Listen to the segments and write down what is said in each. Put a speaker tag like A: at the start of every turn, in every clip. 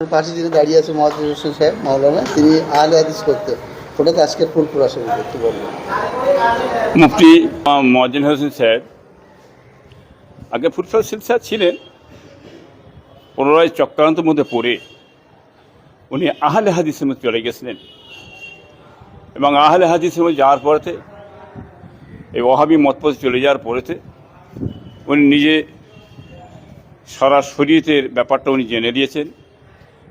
A: পাশে যিনি দাঁড়িয়ে আছে মহাজির হোসেন সাহেব মাওলানা তিনি আহলে হাদিস করতেন ওটা তো আজকের ফুলপুর আসলে একটু বলবেন।
B: মুফতি মজিন হোসেন সাহেব, আগে ফুরফার সিলসা ছিলেন, পুনরায় চক্রান্তের মধ্যে পড়ে উনি আহলে হাদিসের মধ্যে চলে গেছিলেন। এবং আহলে হাদিসের মধ্যে যাওয়ার পরেতে, এই ওহাবি মতপথে চলে যাওয়ার পরেতে, উনি নিজে সারা শরীয়তের ব্যাপারটা উনি জেনে দিয়েছেন।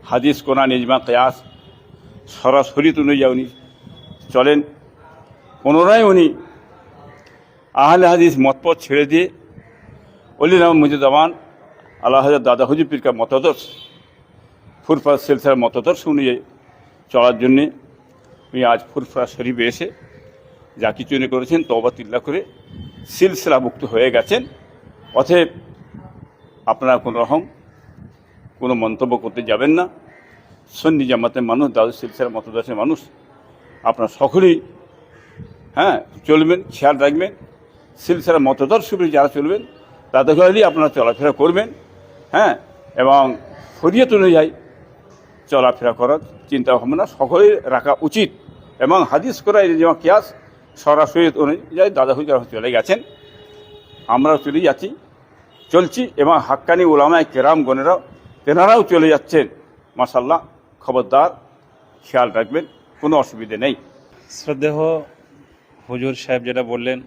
B: হাদিস, কোরআন, ইজমা, কেয়াস, সরাসরি অনুযায়ী উনি চলেন, পুনরায় উনি আহলে হাদিস মতপথ ছেড়ে দিয়ে অলিন মুজিদামান আল্লাহ হাজার দাদা হুজুর পীরকার মতাদর্শ, ফুরফা সিলসিলার মতাদর্শ অনুযায়ী চলার জন্যে উনি আজ ফুরফা শরীফে এসে যা কিছু উনি করেছেন তবা তিল্লা করে সিলসিলা মুক্ত হয়ে গেছেন। অতএব আপনারা কোনো রকম কোনো মন্তব্য করতে যাবেন না। সন্নি জামাতের মানুষ দাদু সিলসিলার মতাদর্শের মানুষ। আপনার সকলেই হ্যাঁ চলবেন, খেয়াল রাখবেন। সিলসিলার মতদর্শ উপরে যারা চলবেন, তাদের হলেই আপনারা চলাফেরা করবেন হ্যাঁ এবং শরীয়ত অনুযায়ী চলাফেরা করার চিন্তা ভাবনা সকলেই রাখা উচিত। এবং হাদিস করা যেমন কিয়াস সরাসরি অনুযায়ী দাদা হুজুর চলে গেছেন। আমরাও চলে যাচ্ছি, চলছি, এবং হাক্কানি ওলামায় কেরাম গণেরাও তেনারাও চলে যাচ্ছেন। মাসাল্লাহ খবরদার, খেয়াল রাখবেন, কোনো অসুবিধে নেই।
C: শ্রদ্ধেহ হুজুর সাহেব যেটা বললেন,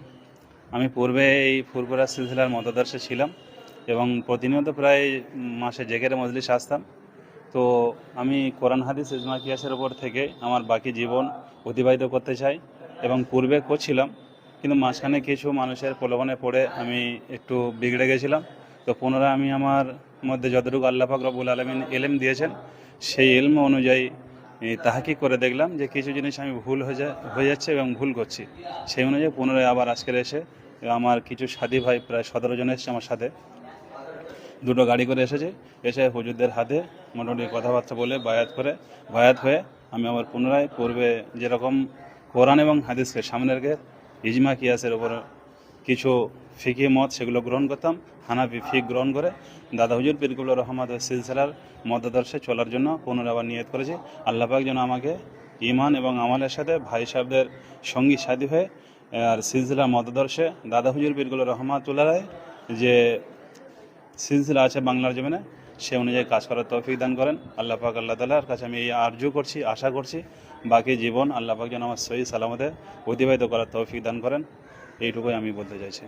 C: আমি পূর্বে এই ফুরপুরা সিলসিলার মতাদর্শে ছিলাম এবং প্রতিনিয়ত প্রায় মাসে জেকের মজলিস আসতাম। তো আমি কোরআন, হাদিস, ইজমা, কিয়াসের ওপর থেকে আমার বাকি জীবন অতিবাহিত করতে চাই এবং পূর্বে করছিলাম, কিন্তু মাঝখানে কিছু মানুষের প্রলোভনে পড়ে আমি একটু বিগড়ে গেছিলাম। তো পুনরায় আমি আমার মধ্যে যতটুকু আল্লাহ পাক রব্বুল আলমিন এলেম দিয়েছেন, সেই এলম অনুযায়ী তাহাকি করে দেখলাম যে কিছু জিনিস আমি ভুল হয়ে হয়ে যাচ্ছে এবং ভুল করছি। সেই অনুযায়ী পুনরায় আবার আজকের এসে আমার কিছু সাথী ভাই প্রায় সতেরো জন এসেছে আমার সাথে। দুটো গাড়ি করে এসেছে, এসে হুজুরদের হাতে মোটামুটি কথাবার্তা বলে বায়াত করে, বায়াত হয়ে আমি আবার পুনরায় পূর্বে যেরকম কোরআন এবং হাদিসকে সামনে রেখে ইজমা কিয়াসের ওপর কিছু ফিকি মত সেগুলো গ্রহণ করতাম, হানাফি ফিক গ্রহণ করে। দাদা হুজুর পিরকুল্লা রহমদ সিলসিলার মতাদর্শে চলার জন্য পুনরায় আবার নিয়ত করেছি। আল্লাহ পাক যেন আমাকে ইমান এবং আমলের সাথে ভাই সাহেবদের সঙ্গী সাথী হয়ে, আর সিলসিলার মতাদর্শে দাদা হুজুর পিরকুল্লা রহমাতুল্লাহ রায় যে সিলসিলা আছে বাংলার জমিনে, সে অনুযায়ী কাজ করার তৌফিক দান করেন। আল্লাহ পাক আল্লাহ তালার কাছে আমি এই আর্য করছি, আশা করছি। বাকি জীবন আল্লাহ পাক যেন আমার সহি সালামতে অতিবাহিত করার তৌফিক দান করেন। এইটুকুই আমি বলতে চাইছি।